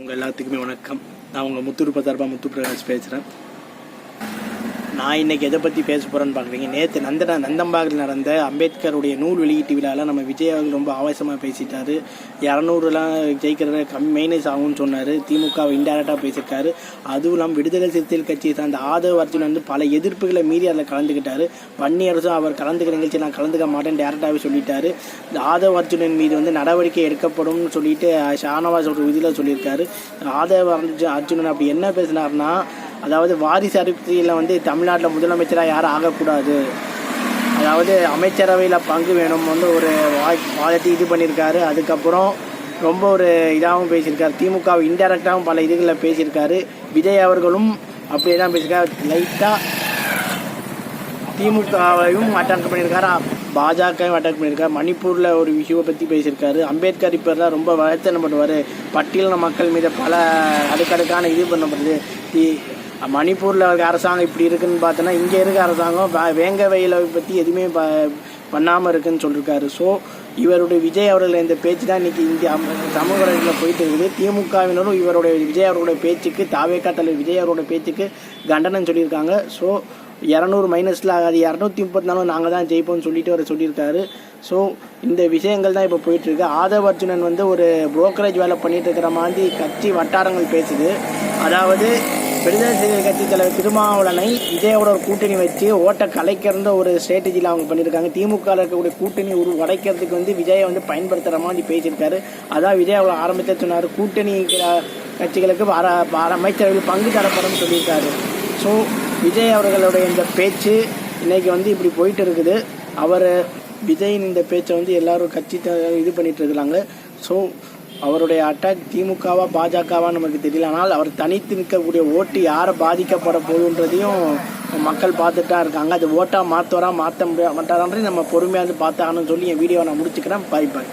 உங்கள் எல்லாத்துக்குமே வணக்கம். நான் உங்கள் முத்துருப்ப தரப்பா முத்து பிரகாஷ் பேசுகிறேன் நான் இன்னைக்கு எதை பற்றி பேச போகிறேன்னு பார்க்குறீங்க? நேற்று நந்தனா நந்தம்பாகில் நடந்த அம்பேத்கருடைய நூல் வெளியீட்டு விழாவில் நம்ம விஜய் அவர்கள் ரொம்ப ஆவேசமாக பேசிட்டாரு. இரநூறுலாம் ஜெயிக்கிறது கம்மி மைனஸ் ஆகும்னு சொன்னார். திமுகவை இன்டைரக்டாக பேசியிருக்காரு. அதுவும் இல்லாமல் விடுதலை சிறுத்தைகள் கட்சியை சார்ந்த ஆதவ அர்ஜுன் வந்து பல எதிர்ப்புகளை மீறி அதில் கலந்துக்கிட்டாரு வன்னி அரசும் அவர் கலந்துக்கிற நிகழ்ச்சி நான் கலந்துக்க மாட்டேன் டேரக்டாகவே சொல்லிட்டாரு. இந்த ஆதவ அர்ஜுனன் மீது வந்து நடவடிக்கை எடுக்கப்படும்னு சொல்லிட்டு ஷானவாஸ் ஒரு இதில் சொல்லியிருக்காரு. ஆதவ அர்ஜுன் அர்ஜுனன் அப்படி என்ன பேசினார்னா அதாவது வாரிசு அரசியலில் வந்து தமிழ்நாட்டில் முதலமைச்சராக யாரும் ஆகக்கூடாது. அதாவது அமைச்சரவையில் பங்கு வேணும் வந்து ஒரு வா வாதத்தை இது பண்ணியிருக்காரு. அதுக்கப்புறம் ரொம்ப ஒரு இதாகவும் பேசியிருக்காரு. திமுக இன்டெரக்டாகவும் பல இதுகளில் பேசியிருக்காரு. விஜய் அவர்களும் அப்படியே தான் பேசியிருக்காரு. லைட்டாக திமுகவையும் அட்டாக் பண்ணியிருக்காரு. பாஜகவும் அட்டாக் பண்ணியிருக்காரு. மணிப்பூரில் ஒரு விஷயத்தை பற்றி பேசியிருக்காரு. அம்பேத்கர் இப்போ தான் ரொம்ப வளர்த்தனம் பண்ணுவார். பட்டியலின மக்கள் மீது பல அடுக்கடுக்கான இது பண்ணப்படுது மணிப்பூரில் இருக்க அரசாங்கம் இப்படி இருக்குன்னு பார்த்தோன்னா இங்கே இருக்க அரசாங்கம் வேங்க வயலை பற்றி எதுவுமே ப பண்ணாமல் இருக்குன்னு சொல்லியிருக்காரு ஸோ இவருடைய விஜய் அவர்கள் இந்த பேச்சு தான் இன்னைக்கு இந்திய சமூக வலைதளத்தில் போயிட்டு இருக்குது. திமுகவினரும் இவருடைய விஜய் அவர்களுடைய பேச்சுக்கு தாவேக்கா தலைவர் விஜய் அவருடைய பேச்சுக்கு கண்டனம் சொல்லியிருக்காங்க. ஸோ இரநூறு மைனஸில் ஆகாது. இரநூத்தி முப்பத்தி நாலு நாங்கள் தான் ஜெயிப்போம்னு சொல்லிட்டு அவர் சொல்லியிருக்காரு. ஸோ இந்த விஷயங்கள் தான் இப்போ போயிட்டுருக்கு ஆதவ அர்ஜுனன் வந்து ஒரு புரோக்கரேஜ் வேலை பண்ணிட்டு இருக்கிற மாதிரி கட்சி வட்டாரங்கள் பேசுது. அதாவது விடுதலை கட்சி தலைவர் திருமாவளனை விஜயோட ஒரு கூட்டணி வச்சு ஓட்டை கலைக்கிறந்த ஒரு ஸ்ட்ராட்டஜியில் அவங்க பண்ணியிருக்காங்க திமுக இருக்கக்கூடிய கூட்டணி உரு உடைக்கிறதுக்கு வந்து விஜயை வந்து பயன்படுத்துகிற மாதிரி பேசியிருக்காரு. அதான் விஜய் அவ்வளோ ஆரம்பித்த சொன்னார். கூட்டணி க- கட்சிகளுக்கு வர வர அமைச்சரவையில் பங்கு தரப்படும் சொல்லியிருக்காரு. ஸோ விஜய் அவர்களுடைய இந்த பேச்சு இன்றைக்கி வந்து இப்படி போயிட்டு இருக்குது அவர் விஜயின் இந்த பேச்சை வந்து எல்லாரும் கட்சி த- இது பண்ணிகிட்டு இருக்கிறாங்க. ஸோ அவருடைய அட்டாக் திமுகவா பாஜகவா நமக்கு தெரியல. ஆனால் அவர் தனித்து நிற்கக்கூடிய ஓட்டு யாரை பாதிக்கப்பட போகுன்றதையும் மக்கள் பார்த்துட்டா இருக்காங்க. அது ஓட்டாக மாற்றுவாரா மாற்ற முடியாது மாட்டாரான்றி நம்ம பொறுமையாக வந்து பார்த்தாகணும்னு சொல்லி என் வீடியோவை நான் முடிச்சுக்கிறேன். பாய் பாய்